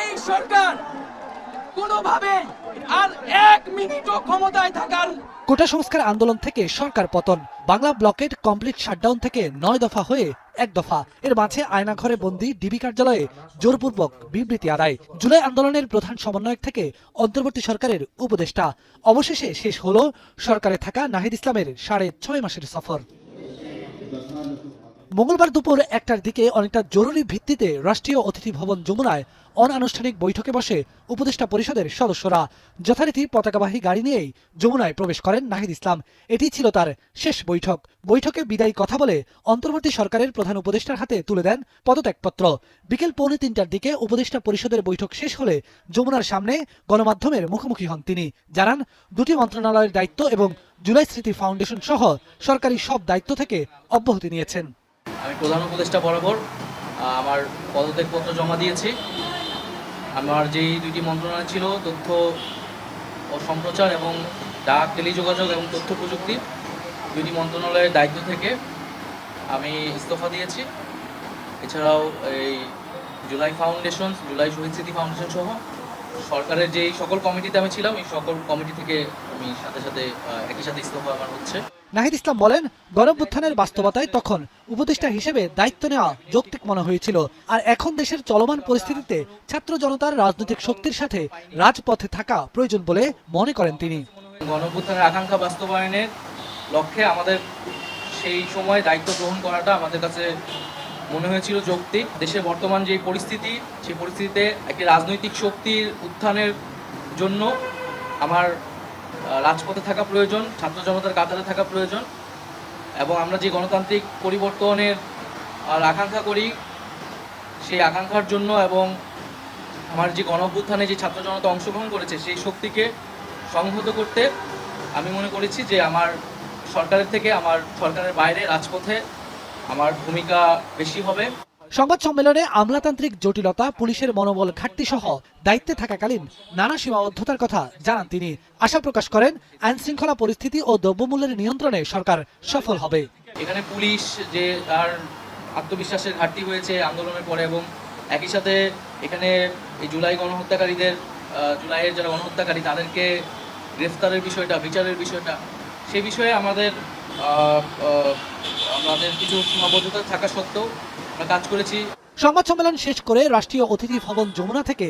এই সরকার কোনোভাবে আর এক মিনিটও ক্ষমতায় থাকার কোটা সংস্কার আন্দোলন থেকে সরকার পতন। বাংলা ব্লকেড কমপ্লিট শাটডাউন থেকে নয় দফা হয়ে এক দফা। এর মাঝে আয়নাঘরে বন্দি ডিবি কার্যালয়ে জোরপূর্বক বিবৃতি আদায়। জুলাই আন্দোলনের প্রধান সমন্বয়ক থেকে অন্তর্বর্তী সরকারের উপদেষ্টা। অবশেষে শেষ হলো সরকারে থাকা নাহিদ ইসলামের সাড়ে ছয় মাসের সফর। মঙ্গলবার দুপুর একটার দিকে অনেকটা জরুরি ভিত্তিতে রাষ্ট্রীয় অতিথি ভবন যমুনায় অনানুষ্ঠানিক বৈঠকে বসে উপদেষ্টা পরিষদের সদস্যরা যথারীতি পতাকাবাহী গাড়ি নিয়েই যমুনায় প্রবেশ করেন নাহিদ ইসলাম। এটি ছিল তার শেষ বৈঠক। বৈঠকে বিদায়ী কথা বলে অন্তর্বর্তী সরকারের প্রধান উপদেষ্টার হাতে তুলে দেন পদত্যাগপত্র। বিকেল পৌনে তিনটার দিকে উপদেষ্টা পরিষদের বৈঠক শেষ হলে যমুনার সামনে গণমাধ্যমের মুখোমুখি হন তিনি। জানান, দুটি মন্ত্রণালয়ের দায়িত্ব এবং জুলাই স্মৃতি ফাউন্ডেশন সহ সরকারি সব দায়িত্ব থেকে অব্যাহতি নিয়েছেন। আমি প্রধান উপদেষ্টা বরাবর আমার পদত্যাগপত্র জমা দিয়েছি। আমার যেই দুইটি মন্ত্রণালয় ছিল, তথ্য ও সম্প্রচার এবং ডাক, টেলিযোগাযোগ এবং তথ্য প্রযুক্তি, দুইটি মন্ত্রণালয়ের দায়িত্ব থেকে আমি ইস্তফা দিয়েছি। এছাড়াও এই জুলাই ফাউন্ডেশন জুলাই শহীদ স্মৃতি ফাউন্ডেশন সহ সরকারের যেই সকল কমিটিতে আমি ছিলাম এই সকল কমিটি থেকে আমি সাথে সাথে একই সাথে ইস্তফা আমার হচ্ছে। নাহিদ ইসলাম বলেন গণভ্যুত্থানের বাস্তবতায় তখন উপদেষ্টা হিসেবে দায়িত্ব নেওয়া যৌক্তিক মনে হয়েছিল। আর এখন দেশের চলমান পরিস্থিতিতে ছাত্র জনতার রাজনৈতিক শক্তির সাথে রাজপথে থাকা প্রয়োজন বলে মনে করেন তিনি। গণঅভ্যুত্থানের আকাঙ্ক্ষা বাস্তবায়নের লক্ষ্যে আমাদের সেই সময় দায়িত্ব গ্রহণ করাটা আমাদের কাছে মনে হয়েছিল যৌক্তিক। দেশের বর্তমান যে পরিস্থিতি, সেই পরিস্থিতিতে একটি রাজনৈতিক শক্তির উত্থানের জন্য আমার রাজপথে থাকা প্রয়োজন, ছাত্র জনতার কাতারে থাকা প্রয়োজন এবং আমরা যে গণতান্ত্রিক পরিবর্তনের আকাঙ্ক্ষা করি, সেই আকাঙ্ক্ষার জন্য এবং আমার যে গণ অভ্যুত্থানে যে ছাত্র জনতা অংশগ্রহণ করেছে, সেই শক্তিকে সংহত করতে আমি মনে করেছি যে আমার সরকারের থেকে, আমার সরকারের বাইরে রাজপথে আমার ভূমিকা বেশি হবে। সংবাদ সম্মেলনে আমলাতান্ত্রিক জটিলতা পুলিশের মনোবল ঘাটতি সহ দায়িত্বে থাকাকালীন নানা সীমাবদ্ধতার কথা জানান তিনি। আশা প্রকাশ করেন আইন শৃঙ্খলা পরিস্থিতি ও দ্রব্যমূল্যের নিয়ন্ত্রণে সরকার সফল হবে। এখানে পুলিশ যে তার আত্মবিশ্বাসের ঘাটতি হয়েছে আন্দোলনের পরে এবং একই সাথে এখানে এই জুলাই গণহত্যাকারীদের জুলাইয়ের যারা গণহত্যাকারী তাদেরকে গ্রেফতারের বিষয়টা বিচারের বিষয়টা সে বিষয়ে আমাদের আমাদের কিছু সীমাবদ্ধতা থাকা সত্ত্বেও আমরা কাজ করেছি। সংবাদ সম্মেলন শেষ করে রাষ্ট্রীয় অতিথি ভবন যমুনা থেকে